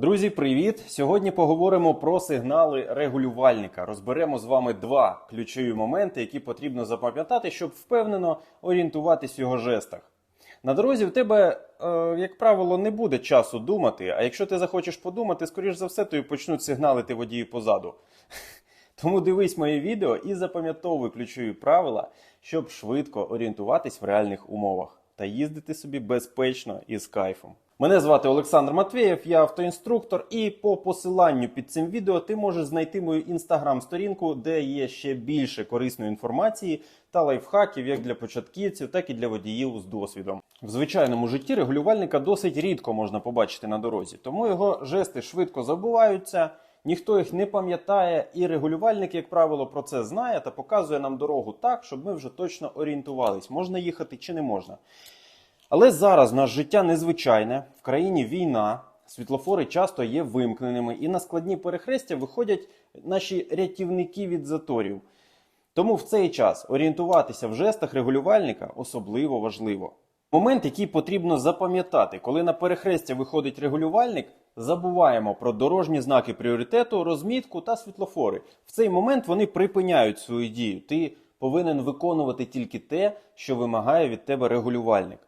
Друзі, привіт! Сьогодні поговоримо про сигнали регулювальника. Розберемо з вами два ключові моменти, які потрібно запам'ятати, щоб впевнено орієнтуватись в його жестах. На дорозі в тебе, е, як правило, не буде часу думати, а якщо ти захочеш подумати, скоріш за все, то і почнуть сигналити водії позаду. Тому дивись моє відео і запам'ятовуй ключові правила, щоб швидко орієнтуватись в реальних умовах та їздити собі безпечно і з кайфом. Мене звати Олександр Матвєєв, я автоінструктор, і по посиланню під цим відео ти можеш знайти мою інстаграм-сторінку, де є ще більше корисної інформації та лайфхаків як для початківців, так і для водіїв з досвідом. В звичайному житті регулювальника досить рідко можна побачити на дорозі, тому його жести швидко забуваються. Ніхто їх не пам'ятає, і регулювальник, як правило, про це знає та показує нам дорогу так, щоб ми вже точно орієнтувались, можна їхати чи не можна. Але зараз наше життя незвичайне, в країні війна, світлофори часто є вимкненими, і на складні перехрестя виходять наші рятівники від заторів. Тому в цей час орієнтуватися в жестах регулювальника особливо важливо. Момент, який потрібно запам'ятати, коли на перехрестя виходить регулювальник, забуваємо про дорожні знаки пріоритету, розмітку та світлофори. В цей момент вони припиняють свою дію. Ти повинен виконувати тільки те, що вимагає від тебе регулювальник.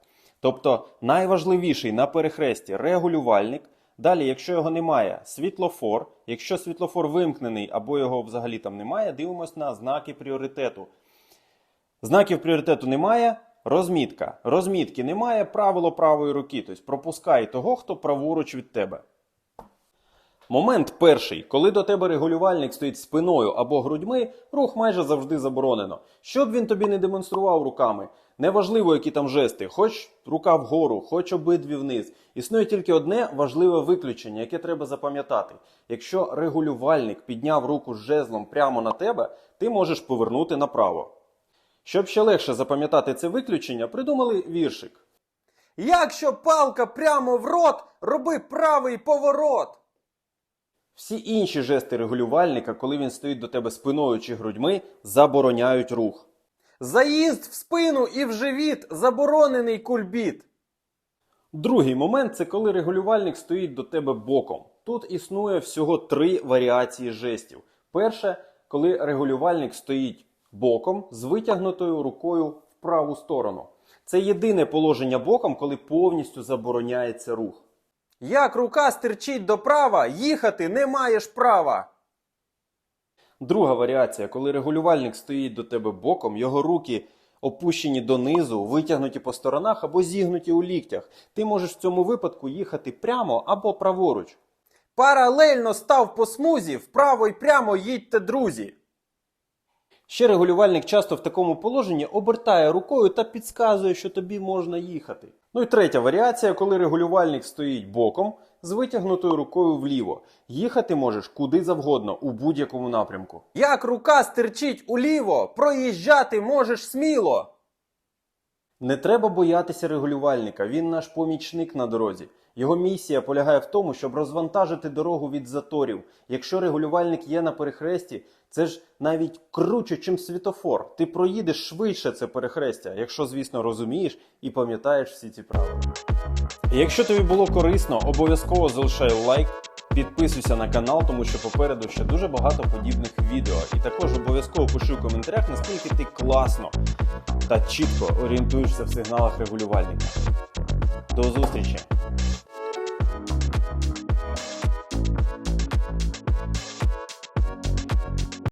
Тобто найважливіший на перехресті регулювальник. Далі, якщо його немає, світлофор. Якщо світлофор вимкнений або його взагалі там немає, дивимось на знаки пріоритету. Знаків пріоритету немає. Розмітка. Розмітки немає, правило правої руки. Тобто пропускай того, хто праворуч від тебе. Момент перший, коли до тебе регулювальник стоїть спиною або грудьми, рух майже завжди заборонено. Щоб він тобі не демонстрував руками, неважливо, які там жести, хоч рука вгору, хоч обидві вниз. Існує тільки одне важливе виключення, яке треба запам'ятати. Якщо регулювальник підняв руку з жезлом прямо на тебе, ти можеш повернути направо. Щоб ще легше запам'ятати це виключення, придумали віршик. Якщо палка прямо в рот, роби правий поворот. Всі інші жести регулювальника, коли він стоїть до тебе спиною чи грудьми, забороняють рух. Заїзд в спину і в живіт заборонений кульбіт. Другий момент це коли регулювальник стоїть до тебе боком. Тут існує всього три варіації жестів. Перше, коли регулювальник стоїть боком з витягнутою рукою в праву сторону. Це єдине положення боком, коли повністю забороняється рух. Як рука стирчить до права, їхати не маєш права. Друга варіація, коли регулювальник стоїть до тебе боком, його руки опущені донизу, витягнуті по сторонах або зігнуті у ліктях. Ти можеш в цьому випадку їхати прямо або праворуч. Паралельно став по смузі, вправо й прямо їдьте, друзі. Ще регулювальник часто в такому положенні обертає рукою та підказує, що тобі можна їхати. Ну і третя варіація, коли регулювальник стоїть боком з витягнутою рукою вліво. Їхати можеш куди завгодно у будь-якому напрямку. Як рука стирчить уліво, проїжджати можеш сміло. Не треба боятися регулювальника, він наш помічник на дорозі. Його місія полягає в тому, щоб розвантажити дорогу від заторів. Якщо регулювальник є на перехресті, це ж навіть круче, чим світофор. Ти проїдеш швидше це перехрестя, якщо, звісно, розумієш і пам'ятаєш всі ці правила. Якщо тобі було корисно, обов'язково залишай лайк, підписуйся на канал, тому що попереду ще дуже багато подібних відео. І також обов'язково пиши в коментарях, наскільки ти класно та чітко орієнтуєшся в сигналах регулювальника. До зустрічі!